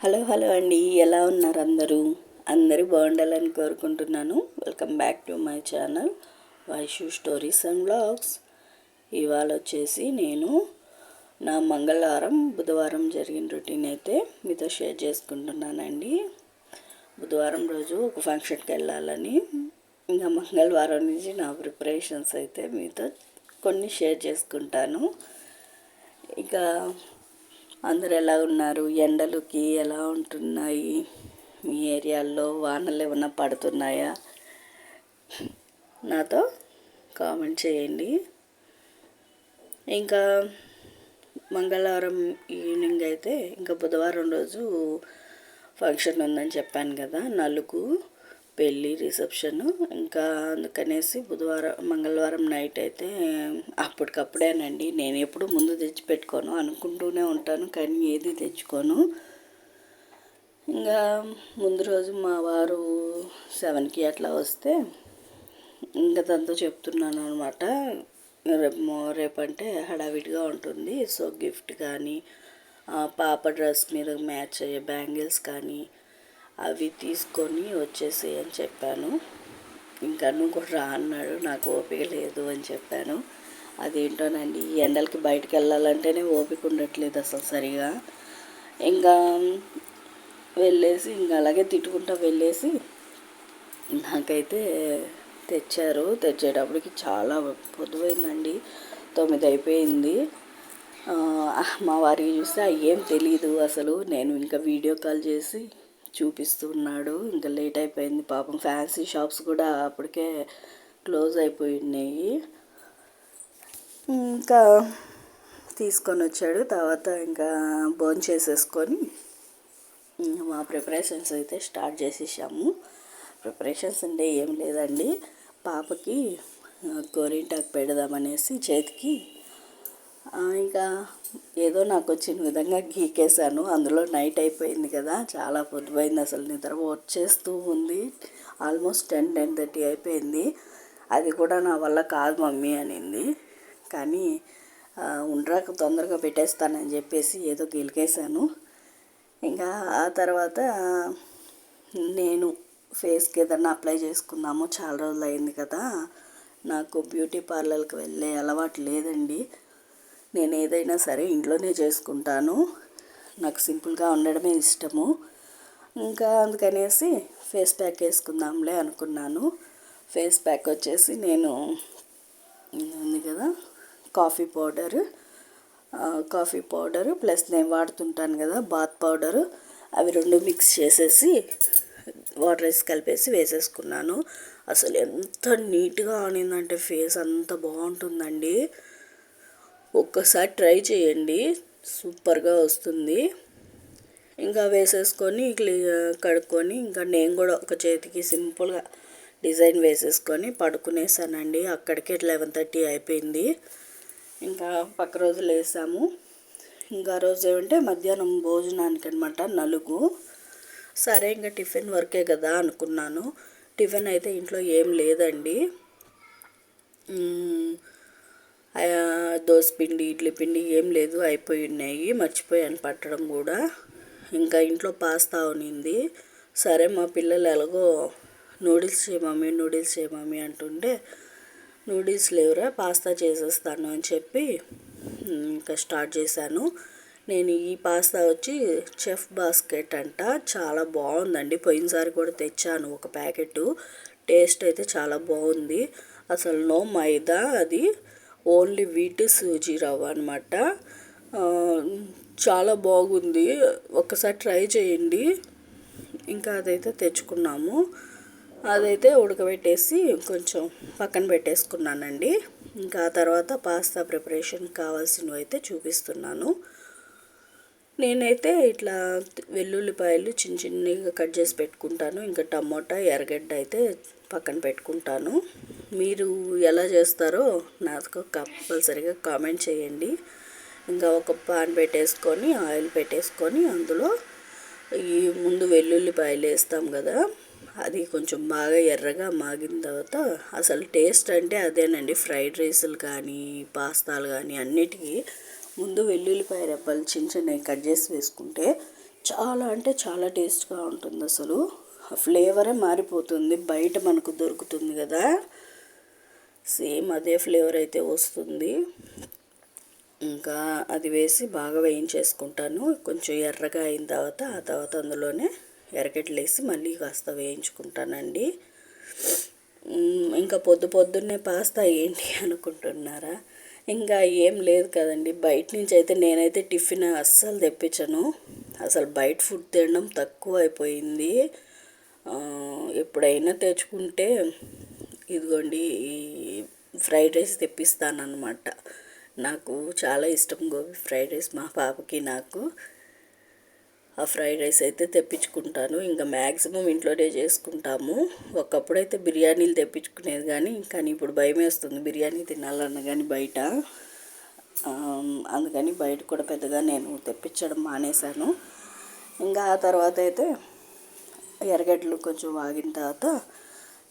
Hello hello అండి. ఎలా ఉన్నారు అందరూ? అందరూ బాగుండాలని కోరుకుంటున్నాను. Welcome back to my channel Vaishu stories and blogs ఇవాళ వచ్చేసి నేను నా మంగళవారం బుధవారం జరిగిన రొటీన్ అయితే మీతో షేర్ చేసుకుంటున్నానండి. బుధవారం రోజు ఒక ఫంక్షన్కి వెళ్ళాలని ఇంకా మంగళవారం నుంచి నా ప్రిపరేషన్స్ అయితే మీతో కొన్ని షేర్ చేసుకుంటాను. ఇక అందరు ఎలా ఉన్నారు? ఎండలకి ఎలా ఉంటున్నాయి? మీ ఏరియాల్లో వానలు ఏమైనా పడుతున్నాయా? నాతో కామెంట్ చేయండి. ఇంకా మంగళవారం ఈవినింగ్ అయితే ఇంకా బుధవారం రోజు ఫంక్షన్ ఉందని చెప్పాను కదా నలుగు పెళ్ళి రిసెప్షన్. ఇంకా అందుకనేసి బుధవారం మంగళవారం నైట్ అయితే అప్పటికప్పుడేనండి. నేను ఎప్పుడు ముందు తెచ్చి పెట్టుకోను అనుకుంటూనే ఉంటాను కానీ ఏది తెచ్చుకోను. ఇంకా ముందు రోజు మా వారు సెవెన్కి అట్లా వస్తే ఇంకా దాంతో చెప్తున్నాను అనమాట రేపు రేపంటే హడావిడిగా ఉంటుంది. సో గిఫ్ట్ కానీ పాప డ్రెస్ మీద మ్యాచ్ అయ్యే బ్యాంగిల్స్ కానీ అవి తీసుకొని వచ్చేసి అని చెప్పాను. ఇంకా నువ్వు కూడా రా అన్నాడు. నాకు ఓపిక లేదు అని చెప్పాను. అదేంటోనండి ఈ ఎండలకి బయటకు వెళ్ళాలంటేనే ఓపిక ఉండట్లేదు అసలు సరిగా. ఇంకా వెళ్ళేసి ఇంకా అలాగే తిట్టుకుంటా వెళ్ళేసి నాకైతే తెచ్చారు. తెచ్చేటప్పటికి చాలా పొద్దుపోయిందండి. తొమ్మిది అయిపోయింది. మా వారికి చూస్తే ఏం తెలియదు అసలు. నేను ఇంకా వీడియో కాల్ చేసి చూపిస్తున్నాడు. ఇంకా లేట్ అయిపోయింది పాపం. ఫ్యాన్సీ షాప్స్ కూడా అప్పటికే క్లోజ్ అయిపోయి ఉన్నాయి ఇంకా తీసుకొని వచ్చాడు. తర్వాత ఇంకా బోన్ చేసేసుకొని మా ప్రిపరేషన్స్ అయితే స్టార్ట్ చేసేసాము. ప్రిపరేషన్స్ అంటే ఏం లేదండి. పాపకి గోరింటాకు పెడదామనేసి చేతికి. ఇంకా ఏదో నాకు వచ్చిన విధంగా గీకేశాను. అందులో నైట్ అయిపోయింది కదా చాలా పొద్దుపోయింది అసలు నిద్ర వచ్చేస్తూ ఉంది. ఆల్మోస్ట్ టెన్ టెన్ థర్టీ అయిపోయింది. అది కూడా నా వల్ల కాదు మమ్మీ అనింది. కానీ ఉండరాక తొందరగా పెట్టేస్తానని చెప్పేసి ఏదో గెలికేశాను. ఇంకా ఆ తర్వాత నేను ఫేస్కి ఏదన్నా అప్లై చేసుకుందాము చాలా రోజులు అయింది కదా. నాకు బ్యూటీ పార్లర్కి వెళ్ళే అలవాటు లేదండి. నేను ఏదైనా సరే ఇంట్లోనే చేసుకుంటాను. నాకు సింపుల్గా ఉండడమే ఇష్టము. ఇంకా అందుకనేసి ఫేస్ ప్యాక్ వేసుకుందాంలే అనుకున్నాను. ఫేస్ ప్యాక్ వచ్చేసి నేను ఉంది కదా coffee powder coffee powder plus నేను వాడుతుంటాను కదా బాత్ పౌడరు. అవి రెండు మిక్స్ చేసేసి వాటర్ వేసి కలిపేసి వేసేసుకున్నాను. అసలు ఎంత నీట్గా ఆనిందంటే ఫేస్ అంత బాగుంటుందండి. ఒక్కసారి ట్రై చేయండి. సూపర్గా వస్తుంది. ఇంకా వేసేసుకొని క్లీ కడుక్కొని ఇంకా నేను కూడా ఒక చేతికి సింపుల్గా డిజైన్ వేసేసుకొని పడుకునేసానండి. అక్కడికే లెవెన్ థర్టీ అయిపోయింది. ఇంకా పక్క రోజు లేసాము. ఇంకా రోజు ఏమంటే మధ్యాహ్నం భోజనానికి అనమాట నలుగు. సరే ఇంకా టిఫిన్ వర్కే కదా అనుకున్నాను. టిఫిన్ అయితే ఇంట్లో ఏం లేదండి. పిండి ఇడ్లీ పిండి ఏం లేదు అయిపోయి ఉన్నాయి మర్చిపోయాను పట్టడం కూడా. ఇంకా ఇంట్లో పాస్తా ఉనింది. సరే మా పిల్లలు ఎలాగో నూడిల్స్ చేయమమ్మీ నూడిల్స్ చేయమమ్మీ అంటుంటే నూడిల్స్ లేవురా పాస్తా చేసేస్తాను అని చెప్పి ఇంకా స్టార్ట్ చేశాను. నేను ఈ పాస్తా వచ్చి చెఫ్ బాస్కెట్ అంట. చాలా బాగుందండి. పోయినసారి కూడా తెచ్చాను ఒక ప్యాకెట్ టేస్ట్ అయితే చాలా బాగుంది. అసలు నో మైదా అది. ఓన్లీ వీట్ సూజీ రవ్వ అనమాట చాలా బాగుంది. ఒక్కసారి ట్రై చేయండి. ఇంకా అదైతే తెచ్చుకున్నాము. అదైతే ఉడకబెట్టేసి కొంచెం పక్కన పెట్టేసుకున్నానండి. ఇంకా ఆ తర్వాత పాస్తా ప్రిపరేషన్ కావాల్సినవి అయితే చూపిస్తున్నాను. నేనైతే ఇట్లా వెల్లుల్లిపాయలు చిన్న చిన్నగా కట్ చేసి పెట్టుకుంటాను. ఇంకా టమోటా ఎర్రగడ్డ అయితే పక్కన పెట్టుకుంటాను. మీరు ఎలా చేస్తారో నాకు కంపల్సరిగా కామెంట్ చేయండి. ఇంకా ఒక పాన్ పెట్టేసుకొని ఆయిల్ పెట్టేసుకొని అందులో ఈ ముందు వెల్లుల్లిపాయలు వేస్తాం కదా అది కొంచెం బాగా ఎర్రగా మాగిన తర్వాత అసలు టేస్ట్ అంటే అదేనండి. ఫ్రైడ్ రైస్లు కానీ పాస్తాలు కానీ అన్నిటికీ ముందు వెల్లుల్లిపాయ రెబ్బలు చిన్న చిన్నవి కట్ చేసి వేసుకుంటే చాలా అంటే చాలా టేస్ట్గా ఉంటుంది అసలు ఫ్లేవరే మారిపోతుంది బయట మనకు దొరుకుతుంది కదా. సేమ్ అదే ఫ్లేవర్ అయితే వస్తుంది. ఇంకా అది వేసి బాగా వేయించేసుకుంటాను. కొంచెం ఎర్రగా అయిన తర్వాత ఆ తర్వాత అందులోనే ఎరగడ్డలు వేసి మళ్ళీ కాస్త వేయించుకుంటానండి. ఇంకా పొద్దు పొద్దున్నే పాస్తా ఏంటి అనుకుంటున్నారా? ఇంకా ఏం లేదు కదండి. బయట నుంచి అయితే నేనైతే టిఫిన్ అస్సలు తెప్పించను. అసలు బయట ఫుడ్ తినడం తక్కువ అయిపోయింది. ఎప్పుడైనా తెచ్చుకుంటే ఇదిగోండి ఫ్రైడ్ రైస్ తెప్పిస్తానమాట నాకు చాలా ఇష్టం గోబీ ఫ్రైడ్ రైస్. మా పాపకి నాకు ఆ ఫ్రైడ్ రైస్ అయితే తెప్పించుకుంటాను. ఇంకా మ్యాక్సిమం ఇంట్లోనే చేసుకుంటాము. ఒకప్పుడు అయితే బిర్యానీలు తెప్పించుకునేది కానీ కానీ ఇప్పుడు భయం వేస్తుంది. బిర్యానీ తినాలన్న కానీ బయట. అందుకని బయట కూడా పెద్దగా నేను తెప్పించడం మానేశాను. ఇంకా ఆ తర్వాత అయితే ఎర్రగడ్డలు కొంచెం వాగిన తర్వాత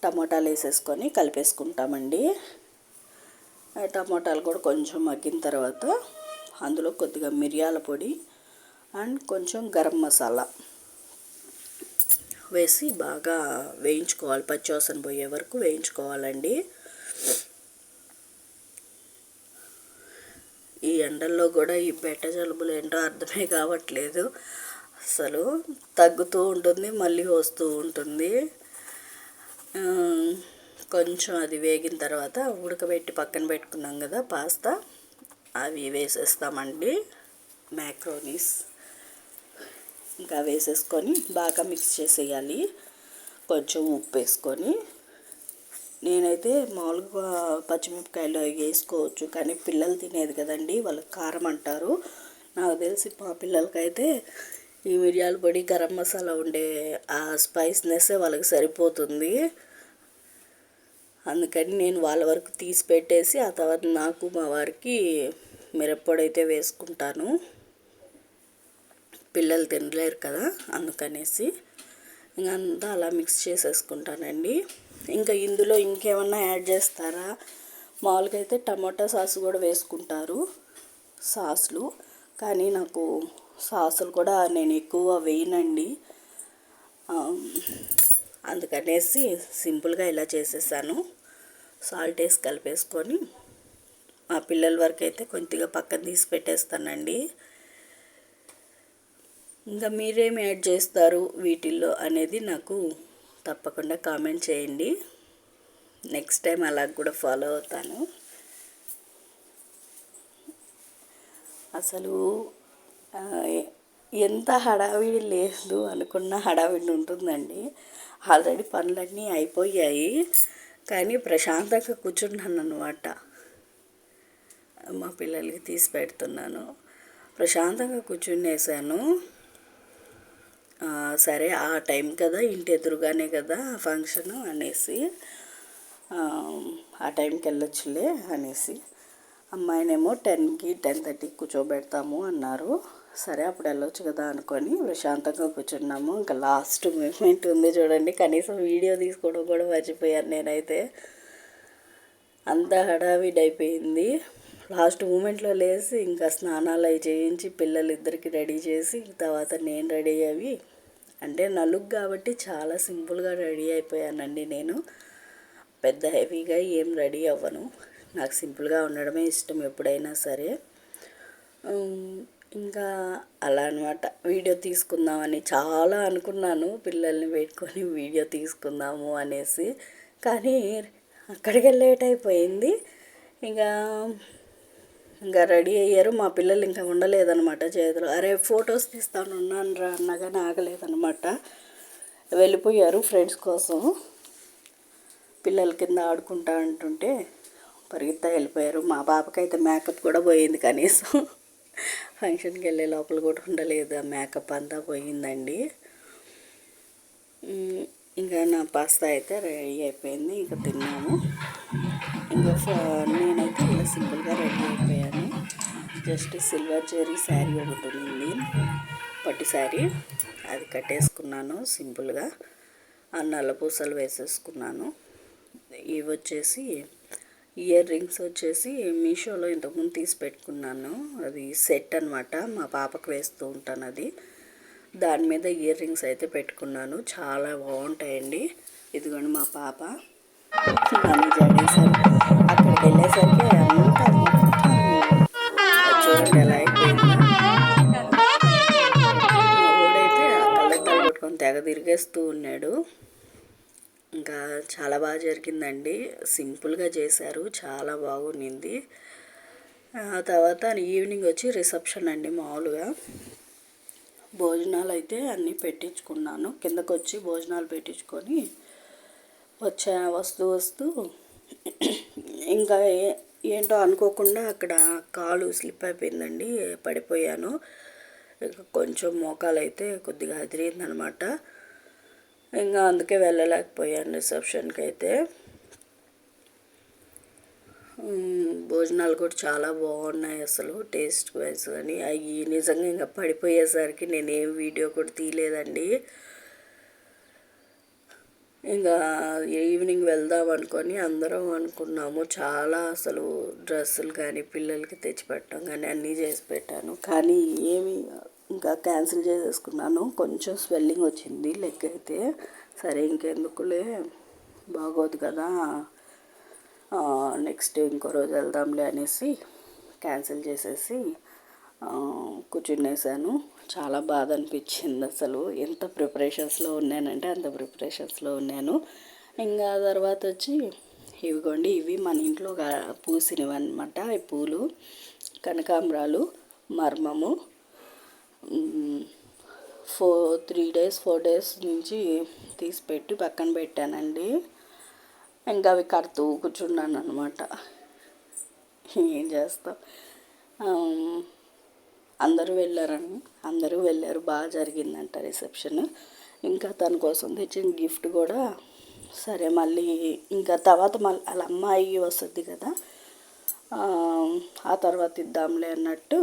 టమోటాలు వేసేసుకొని కలిపేసుకుంటామండి. టమోటాలు కూడా కొంచెం మగ్గిన తర్వాత అందులో కొద్దిగా మిరియాల పొడి అండ్ కొంచెం గరం మసాలా వేసి బాగా వేయించుకోవాలి. పచ్చివాసన పోయే వరకు వేయించుకోవాలండి. ఈ ఎండల్లో కూడా ఈ బెట్ట జలుబులు ఏంటో అర్థమే కావట్లేదు. అసలు తగ్గుతూ ఉంటుంది మళ్ళీ వస్తూ ఉంటుంది. కొంచెం అది వేగిన తర్వాత ఉడకబెట్టి పక్కన పెట్టుకున్నాం కదా పాస్తా. అవి వేసేస్తామండి మ్యాక్రోనీస్. ఇంకా వేసేసుకొని బాగా మిక్స్ చేసేయాలి. కొంచెం ఉప్పు వేసుకొని. నేనైతే మామూలుగా పచ్చిమిరపకాయలు వేసుకోవచ్చు కానీ పిల్లలు తినేది కదండి వాళ్ళకి కారం అంటారు. నాకు తెలిసి మా పిల్లలకైతే ఈ మిరియాల పొడి గరం మసాలా ఉండే ఆ స్పైస్నెస్ వాళ్ళకి సరిపోతుంది. అందుకని నేను వాళ్ళ వరకు తీసి పెట్టేసి ఆ తర్వాత నాకు మా వారికి మిరప్పొడి అయితే వేసుకుంటాను. పిల్లలు తినలేరు కదా అందుకనేసి ఇంకా అంతా అలా మిక్స్ చేసేసుకుంటానండి. ఇంకా ఇందులో ఇంకేమన్నా యాడ్ చేస్తారా? మామూలుగా అయితే టమాటా సాస్ కూడా వేసుకుంటారు సాస్లు. కానీ నాకు సాసులు కూడా నేను ఎక్కువ వేయనండి. అందుకనేసి సింపుల్గా ఇలా చేసేసాను. సాల్ట్ వేసి కలిపేసుకొని మా పిల్లల వరకు అయితే కొద్దిగా పక్కన తీసి పెట్టేస్తానండి. ఇంకా మీరేమి యాడ్ చేస్తారు వీటిల్లో అనేది నాకు తప్పకుండా కామెంట్ చేయండి. నెక్స్ట్ టైం అలా కూడా ఫాలో అవుతాను. అసలు ఎంత హడావిడి లేదు అనుకున్న హడావిడి ఉంటుందండి. ఆల్రెడీ పనులన్నీ అయిపోయాయి. కానీ ప్రశాంతంగా కూర్చున్నాను అనమాట మా పిల్లలకి తీసి పెడుతున్నాను. ప్రశాంతంగా కూర్చునేసాను. సరే ఆ టైం కదా ఇంటి ఎదురుగానే కదా ఫంక్షన్ అనేసి. ఆ టైంకి వెళ్ళొచ్చులే అనేసి. అమ్మాయినేమో టెన్కి టెన్ థర్టీకి కూర్చోబెడతాము అన్నారు. సరే అప్పుడు వెళ్ళొచ్చు కదా అనుకొని ప్రశాంతంగా కూర్చున్నాము. ఇంకా లాస్ట్ మూమెంట్ ఉంది చూడండి. కనీసం వీడియో తీసుకోవడం కూడా మర్చిపోయాను నేనైతే. అంత హడావిడి అయిపోయింది. లాస్ట్ మూమెంట్లో లేచి ఇంకా స్నానాలు అవి చేయించి పిల్లలు ఇద్దరికి రెడీ చేసి తర్వాత నేను రెడీ అయ్యి అంటే నలుగు కాబట్టి చాలా సింపుల్గా రెడీ అయిపోయానండి నేను. పెద్ద హెవీగా ఏం రెడీ అవ్వను. నాకు సింపుల్గా ఉండడమే ఇష్టం ఎప్పుడైనా సరే. ఇంకా అలా అనమాట వీడియో తీసుకుందామని చాలా అనుకున్నాను. పిల్లల్ని పెట్టుకొని వీడియో తీసుకుందాము అనేసి. కానీ అక్కడికి లేట్ అయిపోయింది. ఇంకా ఇంకా రెడీ అయ్యారు. మా పిల్లలు ఇంకా ఉండలేదన్నమాట చేతులు. అరే ఫొటోస్ తీస్తాను ఉన్నాను రా అన్నగానే ఆగలేదన్నమాట. వెళ్ళిపోయారు ఫ్రెండ్స్ కోసం. పిల్లల కింద ఆడుకుంటా అంటుంటే పరిగెత్తా వెళ్ళిపోయారు. మా పాపకైతే మేకప్ కూడా పోయింది కనీసం. ఫంక్షన్కి వెళ్ళే లోపల కూడా ఉండలేదు. ఆ మేకప్ అంతా పోయిందండి. ఇంకా నా పాస్తా అయితే రెడీ అయిపోయింది. ఇంకా తిన్నాము. ఇంకా నేనైతే ఇలా సింపుల్గా రెడీ అయిపోయాను. జస్ట్ సిల్వర్ జెరీ శారీ ఒకటి ఉంది పట్టు శారీ. అది కట్టేసుకున్నాను సింపుల్గా. ఆ నల్ల పూసలు వేసేసుకున్నాను. ఇవి వచ్చేసి ఇయర్ రింగ్స్ వచ్చేసి మీషోలో ఇంతకుముందు తీసి పెట్టుకున్నాను. అది సెట్ అనమాట మా పాపకు వేస్తూ ఉంటాను అది. దాని మీద ఇయర్ రింగ్స్ అయితే పెట్టుకున్నాను. చాలా బాగుంటాయండి. ఇదిగోండి మా పాప. ఇంకా చాలా బాగా జరిగిందండి. సింపుల్గా చేశారు. చాలా బాగుండింది. ఆ తర్వాత ఈవినింగ్ వచ్చి రిసెప్షన్ అండి మామూలుగా. భోజనాలు అయితే అన్నీ పెట్టించుకున్నాను. కిందకు వచ్చి భోజనాలు పెట్టించుకొని వచ్చా వస్తూ వస్తూ ఇంకా ఏ- ఏంటో అనుకోకుండా అక్కడ కాలు స్లిప్ అయిపోయిందండి. పడిపోయాను. ఇక కొంచెం మోకాలు అయితే కొద్దిగా అదిరిందనమాట. ఇంకా అందుకే వెళ్ళలేకపోయాను రిసెప్షన్కి అయితే భోజనాలు కూడా చాలా బాగున్నాయి అసలు టేస్ట్ వైజ్ కానీ. అవి నిజంగా ఇంకా పడిపోయేసరికి నేను ఏం వీడియో కూడా తీయలేదండి. ఇంకా ఈవినింగ్ వెళ్దాం అనుకొని అందరం అనుకున్నాము. చాలా అసలు డ్రెస్సులు కానీ పిల్లలకి తెచ్చిపెట్టడం కానీ అన్నీ చేసి పెట్టాను. కానీ ఏమి ఇంకా క్యాన్సిల్ చేసేసుకున్నాను. కొంచెం స్వెల్లింగ్ వచ్చింది లెగ్ అయితే. సరే ఇంకెందుకులే బాగోదు కదా. నెక్స్ట్ ఇంకో రోజు వెళ్దాంలే అనేసి క్యాన్సిల్ చేసేసి కూర్చునేసాను. చాలా బాధ అనిపించింది అసలు. ఎంత ప్రిపరేషన్స్లో ఉన్నానంటే అంత ప్రిపరేషన్స్లో ఉన్నాను. ఇంకా తర్వాత వచ్చి ఇవిగోండి ఇవి మన ఇంట్లో పూసినవి అనమాట ఈ పూలు. కనకాంబరాలు మర్మము four three days four days నుంచి తీసి పెట్టి పక్కన పెట్టానండి. ఇంకా అవి కడుతూ కూర్చున్నాను అనమాట ఏం చేస్తాం? అందరూ వెళ్ళారని అందరూ వెళ్ళారు. బాగా జరిగిందంట రిసెప్షన్. ఇంకా తన కోసం తెచ్చిన గిఫ్ట్ కూడా సరే మళ్ళీ ఇంకా తర్వాత మళ్ళీ వాళ్ళ అమ్మాయి వస్తుంది కదా ఆ తర్వాత ఇద్దాంలే అన్నట్టు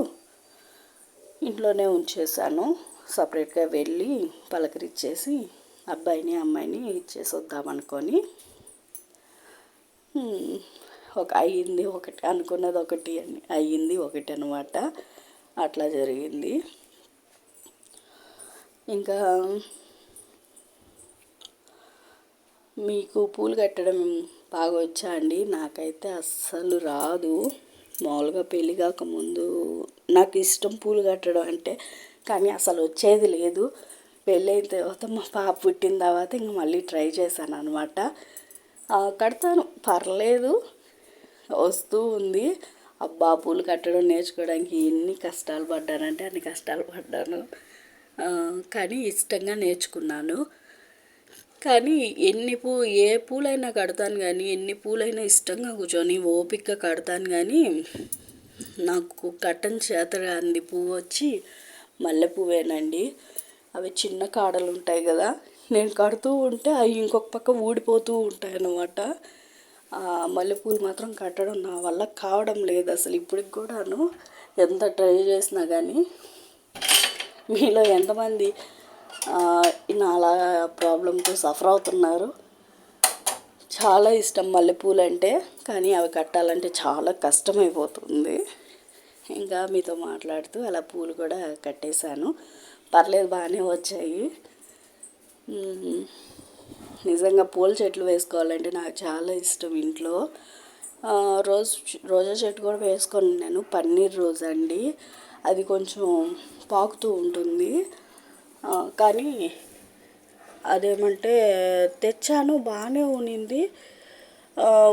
ఇంట్లోనే ఉంచేసాను సపరేట్గా వెళ్ళి పలకరిచ్చేసి అబ్బాయిని అమ్మాయిని ఇచ్చేసి వద్దామనుకొని ఒక అయ్యింది ఒకటి అనుకున్నది ఒకటి అని అయ్యింది ఒకటి అనమాట అట్లా జరిగింది. ఇంకా మీకు పూలు కట్టడం బాగా వచ్చా అండి? నాకైతే అస్సలు రాదు. మామూలుగా పెళ్ళి కాకముందు నాకు ఇష్టం పూలు కట్టడం అంటే కానీ అసలు వచ్చేది లేదు. పెళ్ళైన తర్వాత మా పాప పుట్టిన తర్వాత ఇంక మళ్ళీ ట్రై చేశాను అనమాట కడతాను పర్లేదు వస్తూ ఉంది. అబ్బా పూలు కట్టడం నేర్చుకోవడానికి ఎన్ని కష్టాలు పడ్డానంటే అన్ని కష్టాలు పడ్డాను. కానీ ఇష్టంగా నేర్చుకున్నాను. కానీ ఎన్ని పూ ఏ పూలైనా కడతాను కానీ ఎన్ని పూలైనా ఇష్టంగా కూర్చొని ఓపికగా కడతాను కానీ నాకు కట్టన్ చేత అంది పువ్వు వచ్చి మల్లె పువ్వేనండి అవి చిన్న కాడలు ఉంటాయి కదా నేను కడుతూ ఉంటే అవి ఇంకొక పక్క ఊడిపోతూ ఉంటాయి అన్నమాట మల్లెపూలు మాత్రం కట్టడం నా వల్ల కావడం లేదు అసలు ఇప్పటికి కూడాను. ఎంత ట్రై చేసినా కానీ మీలో ఎంతమంది అలా ప్రాబ్లంతో సఫర్ అవుతున్నారు. చాలా ఇష్టం మల్లెపూలు అంటే కానీ అవి కట్టాలంటే చాలా కష్టమైపోతుంది. ఇంకా మీతో మాట్లాడుతూ అలా పూలు కూడా కట్టేశాను. పర్లేదు బాగానే వచ్చాయి. నిజంగా పూల చెట్లు వేసుకోవాలంటే నాకు చాలా ఇష్టం ఇంట్లో. రోజ్ రోజా చెట్టు కూడా వేసుకొని నేను పన్నీర్ రోజా అండి. అది కొంచెం పాకుతూ ఉంటుంది. కానీ అదేమంటే తెచ్చాను బాగానే ఉన్నింది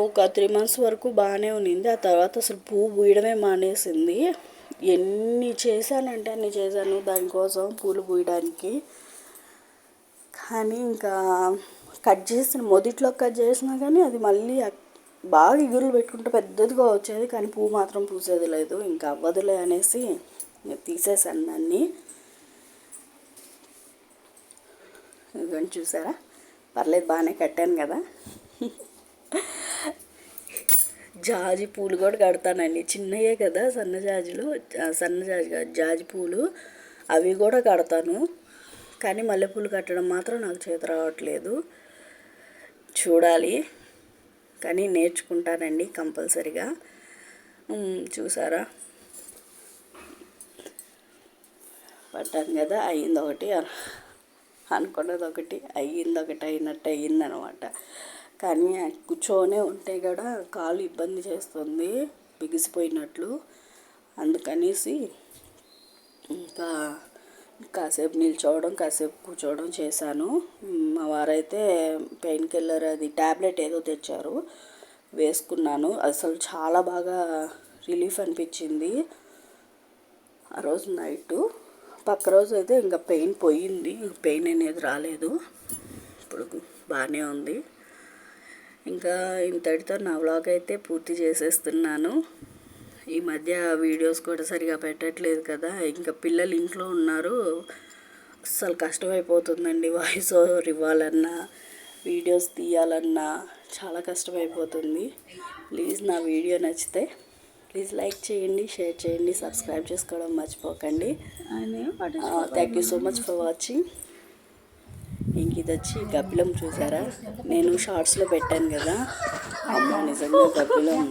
ఒక త్రీ మంత్స్ వరకు బాగానే ఉన్నింది ఆ తర్వాత అసలు పువ్వు పూయడమే మానేసింది. ఎన్ని చేశానంటే అన్ని చేశాను దానికోసం పూలు పూయడానికి కానీ ఇంకా కట్ చేసిన మొదట్లో కట్ చేసినా కానీ అది మళ్ళీ బాగా ఇగురులు పెట్టుకుంటే పెద్దదిగా వచ్చేది. కానీ పువ్వు మాత్రం పూసేది లేదు. ఇంకా అవ్వదులే అనేసి తీసేసాను దాన్ని. ఇవన్నీ చూసారా? పర్లేదు బాగానే కట్టాను కదా. జాజి పూలు కూడా కడతానండి. చిన్నయే కదా సన్న జాజులు. సన్న జాజి కాదు, జాజి పూలు. అవి కూడా కడతాను. కానీ మల్లెపూలు కట్టడం మాత్రం నాకు చేతి రావట్లేదు. చూడాలి. కానీ నేర్చుకుంటానండి కంపల్సరిగా. చూసారా? పట్టాను కదా అయింది ఒకటి. అనుకున్నది ఒకటి అయ్యింది ఒకటి అయినట్టు అయ్యిందనమాట కానీ కూర్చొనే ఉంటే కూడా కాలు ఇబ్బంది చేస్తుంది బిగిసిపోయినట్లు. అందుకనేసి ఇంకా కాసేపు నిల్చోవడం కాసేపు కూర్చోవడం చేశాను. మా వారైతే పెయిన్ కిల్లర్ అది ట్యాబ్లెట్ ఏదో తెచ్చారు వేసుకున్నాను. అసలు చాలా బాగా రిలీఫ్ అనిపించింది. ఆ రోజు నైటు పక్క రోజు అయితే ఇంకా పెయిన్ పోయింది. పెయిన్ అనేది రాలేదు. ఇప్పుడు బాగానే ఉంది. ఇంకా ఇంతటితో నా వ్లాగ్ అయితే పూర్తి చేసేస్తున్నాను. ఈ మధ్య వీడియోస్ కూడా సరిగా పెట్టట్లేదు కదా. ఇంకా పిల్లలు ఇంట్లో ఉన్నారు. అస్సలు కష్టమైపోతుందండి వాయిస్ ఓవర్ ఇవ్వాలన్నా వీడియోస్ తీయాలన్నా. చాలా కష్టమైపోతుంది. ప్లీజ్ నా వీడియో నచ్చితే ప్లీజ్ లైక్ చేయండి షేర్ చేయండి సబ్స్క్రైబ్ చేసుకోవడం మర్చిపోకండి. Thank you so much for watching ఇంక ఇది వచ్చి గబ్బిలం చూసారా? నేను షార్ట్స్లో పెట్టాను కదా. అమ్మ నిజంగా గబ్బిలం.